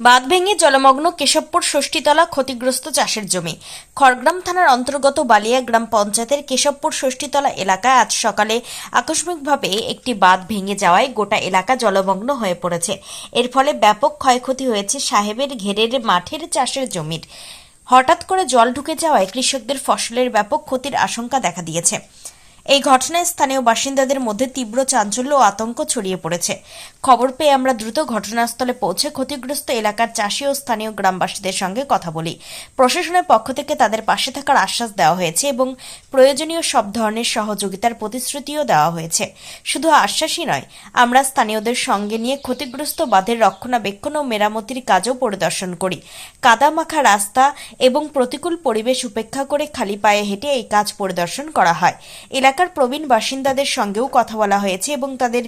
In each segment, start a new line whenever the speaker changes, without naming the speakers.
বাঁধ ভেঙে জলমগ্ন কেশবপুর ষষ্ঠীতলা ক্ষতিগ্রস্ত চাষের জমি। খড়গ্রাম থানার অন্তর্গত বালিয়া গ্রাম পঞ্চায়েতের কেশবপুর ষষ্ঠীতলা এলাকায় আজ সকালে আকস্মিকভাবে একটি বাঁধ ভেঙে যাওয়ায় গোটা এলাকা জলমগ্ন হয়ে পড়েছে। এর ফলে ব্যাপক ক্ষয়ক্ষতি হয়েছে সাহেবের ঘেরের মাঠের চাষের জমির। হঠাৎ করে জল ঢুকে যাওয়ায় কৃষকদের ফসলের ব্যাপক ক্ষতির আশঙ্কা দেখা দিয়েছে। এই ঘটনায় স্থানীয় বাসিন্দাদের মধ্যে তীব্র চাঞ্চল্য ও আতঙ্ক ছড়িয়ে পড়েছে। খবর পেয়ে আমরা দ্রুত ঘটনাস্থলে পৌঁছে ক্ষতিগ্রস্ত এলাকার চাষি ও স্থানীয় গ্রামবাসীদের সঙ্গে কথা বলি। প্রশাসনের পক্ষ থেকে তাদের পাশে থাকার আশ্বাস দেওয়া হয়েছে এবং প্রয়োজনীয় সব ধরনের সহযোগিতার প্রতিশ্রুতিও দেওয়া হয়েছে। শুধু আশ্বাসই নয়, আমরা স্থানীয়দের সঙ্গে নিয়ে ক্ষতিগ্রস্ত বাঁধের রক্ষণাবেক্ষণ ও মেরামতির কাজও পরিদর্শন করি। কাদামাখা রাস্তা এবং প্রতিকূল পরিবেশ উপেক্ষা করে খালি পায়ে হেঁটে এই কাজ পরিদর্শন করা হয়। এলাকার প্রবীণ বাসিন্দাদের সঙ্গেও কথা বলা হয়েছে এবং তাদের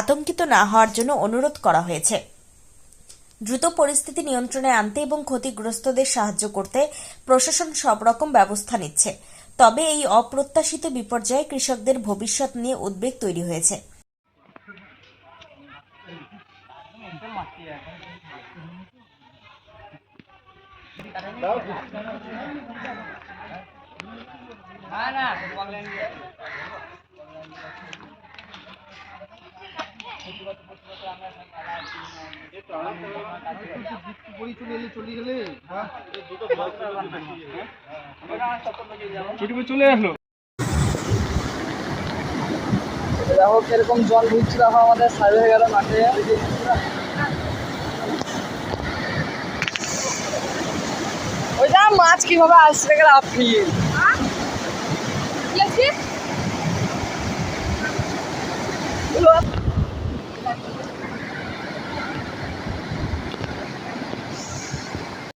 আতঙ্কিত না হওয়ার জন্য অনুরোধ করা হয়েছে। দ্রুত পরিস্থিতি নিয়ন্ত্রণে আনতে এবং ক্ষতিগ্রস্তদের সাহায্য করতে প্রশাসন সব রকম ব্যবস্থা নিচ্ছে। তবে এই অপ্রত্যাশিত বিপর্যয়ে কৃষকদের ভবিষ্যৎ নিয়ে উদ্বেগ তৈরি হয়েছে।
চলে আসলো।
দেখো কীরকম জল ঢুকছে দেখো আমাদের সাইড হয়ে গেল মাঠে। ওইটা মাছ কীভাবে আসছে গেলে আপনি? Yes, yes.